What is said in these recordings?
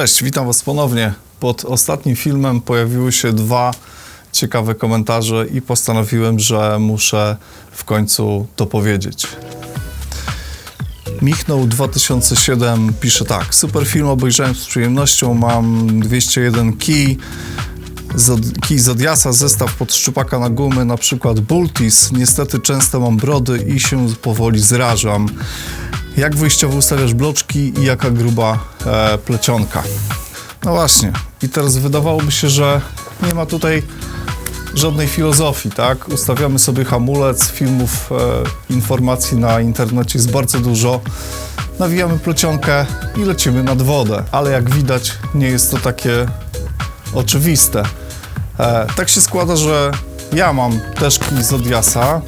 Cześć, witam Was ponownie. Pod ostatnim filmem pojawiły się dwa ciekawe komentarze i postanowiłem, że muszę w końcu to powiedzieć. Michnął 2007 pisze tak. Super film obejrzałem z przyjemnością. Mam 201 key. Zod kij Zodiasa, zestaw pod szczupaka na gumy, na przykład Bultis. Niestety często mam brody i się powoli zrażam. Jak wyjściowo ustawiasz bloczki i jaka gruba e, plecionka? No właśnie. I teraz wydawałoby się, że nie ma tutaj żadnej filozofii, tak? Ustawiamy sobie hamulec, filmów, e, informacji na internecie jest bardzo dużo. Nawijamy plecionkę i lecimy nad wodę, ale jak widać nie jest to takie oczywiste. E, tak się składa, że ja mam też kij Zodiasa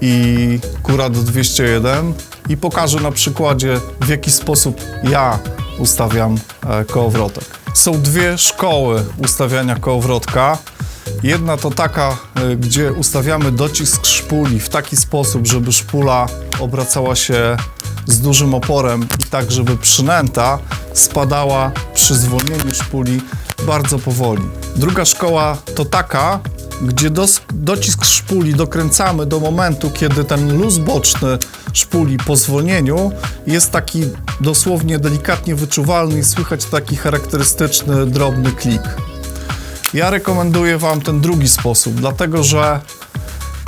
i Kurado 201 i pokażę na przykładzie w jaki sposób ja ustawiam e, kołowrotek. Są dwie szkoły ustawiania kołowrotka. Jedna to taka, e, gdzie ustawiamy docisk szpuli w taki sposób, żeby szpula obracała się z dużym oporem i tak, żeby przynęta spadała przy zwolnieniu szpuli bardzo powoli. Druga szkoła to taka, gdzie dos- docisk szpuli dokręcamy do momentu, kiedy ten luz boczny szpuli po zwolnieniu jest taki dosłownie delikatnie wyczuwalny i słychać taki charakterystyczny, drobny klik. Ja rekomenduję Wam ten drugi sposób, dlatego że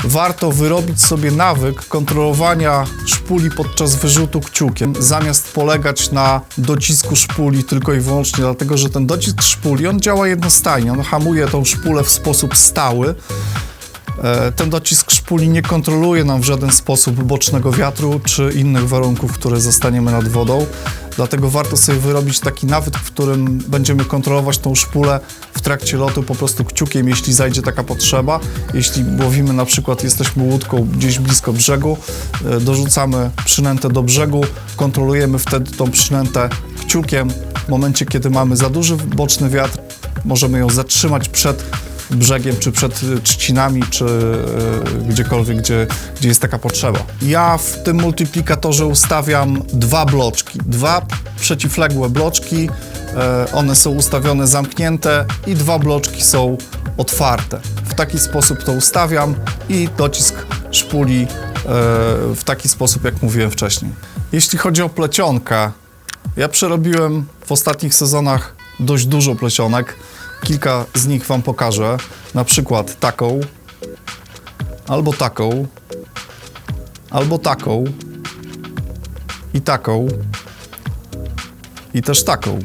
warto wyrobić sobie nawyk kontrolowania szpuli podczas wyrzutu kciukiem, zamiast polegać na docisku szpuli tylko i wyłącznie dlatego, że ten docisk szpuli, on działa jednostajnie, on hamuje tą szpulę w sposób stały. E, Ten docisk szpuli nie kontroluje nam w żaden sposób bocznego wiatru czy innych warunków, które zostaniemy nad wodą. Dlatego warto sobie wyrobić taki nawyk, w którym będziemy kontrolować tą szpulę w trakcie lotu po prostu kciukiem, jeśli zajdzie taka potrzeba. Jeśli łowimy na przykład, jesteśmy łódką gdzieś blisko brzegu, e, dorzucamy przynętę do brzegu, kontrolujemy wtedy tą przynętę kciukiem. W momencie, kiedy mamy za duży boczny wiatr, możemy ją zatrzymać przed brzegiem, czy przed y, trzcinami, czy y, gdziekolwiek, gdzie, gdzie jest taka potrzeba. Ja w tym multiplikatorze ustawiam dwa bloczki, dwa przeciwległe bloczki, e, one są ustawione zamknięte i dwa bloczki są otwarte. W taki sposób to ustawiam i docisk szpuli e, w taki sposób, jak mówiłem wcześniej. Jeśli chodzi o plecionkę, ja przerobiłem w ostatnich sezonach dość dużo plecionek. Kilka z nich Wam pokażę. Na przykład taką, albo taką, albo taką, i taką, i też taką.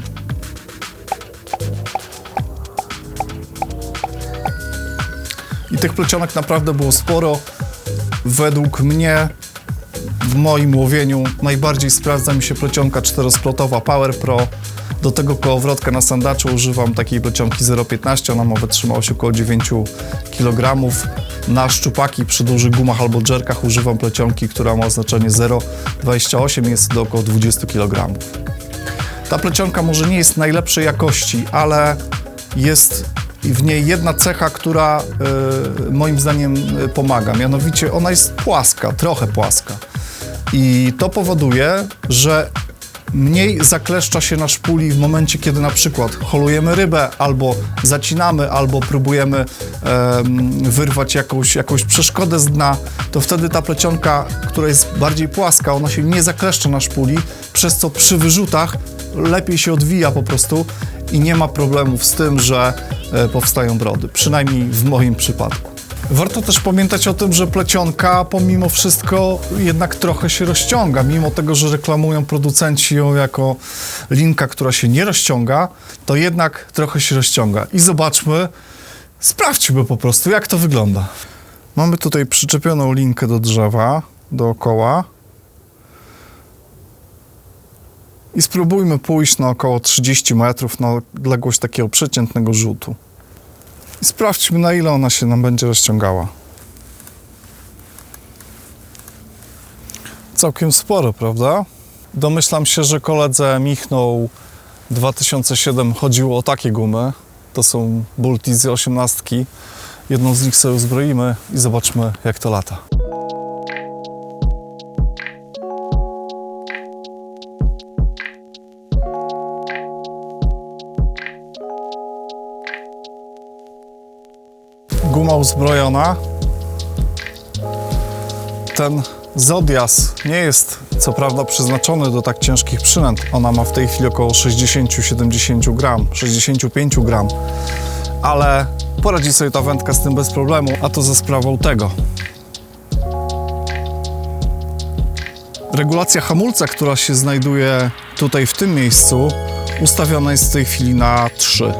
I tych plecionek naprawdę było sporo. Według mnie w moim łowieniu najbardziej sprawdza mi się plecionka czterosplotowa Power Pro. Do tego kołowrotka na sandaczu używam takiej plecionki 0,15, ona ma wytrzymałość około 9 kg. Na szczupaki przy dużych gumach albo dżerkach używam plecionki, która ma oznaczenie 0,28 i jest do około 20 kg. Ta plecionka może nie jest najlepszej jakości, ale jest w niej jedna cecha, która y, moim zdaniem y, pomaga. Mianowicie ona jest płaska, trochę płaska. I to powoduje, że mniej zakleszcza się na szpuli w momencie, kiedy na przykład holujemy rybę, albo zacinamy, albo próbujemy em, wyrwać jakąś, jakąś przeszkodę z dna, to wtedy ta plecionka, która jest bardziej płaska, ona się nie zakleszcza na szpuli, przez co przy wyrzutach lepiej się odwija po prostu i nie ma problemów z tym, że e, powstają brody, przynajmniej w moim przypadku. Warto też pamiętać o tym, że plecionka pomimo wszystko jednak trochę się rozciąga. Mimo tego, że reklamują producenci ją jako linka, która się nie rozciąga, to jednak trochę się rozciąga. I zobaczmy, sprawdźmy po prostu, jak to wygląda. Mamy tutaj przyczepioną linkę do drzewa, dookoła. I spróbujmy pójść na około 30 metrów na odległość takiego przeciętnego rzutu. Sprawdźmy, na ile ona się nam będzie rozciągała. Całkiem sporo, prawda? Domyślam się, że koledze Michnął 2007 chodziło o takie gumy. To są Bultizy 18. Jedną z nich sobie uzbroimy i zobaczmy, jak to lata. Guma uzbrojona. Ten Zodias nie jest co prawda przeznaczony do tak ciężkich przynęt. Ona ma w tej chwili około 60-70 gram, 65 gram, ale poradzi sobie ta wędka z tym bez problemu, a to za sprawą tego. Regulacja hamulca, która się znajduje tutaj w tym miejscu, ustawiona jest w tej chwili na 3.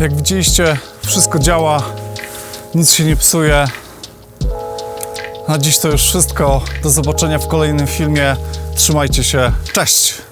Jak widzieliście, wszystko działa, nic się nie psuje. Na dziś to już wszystko. Do zobaczenia w kolejnym filmie. Trzymajcie się. Cześć!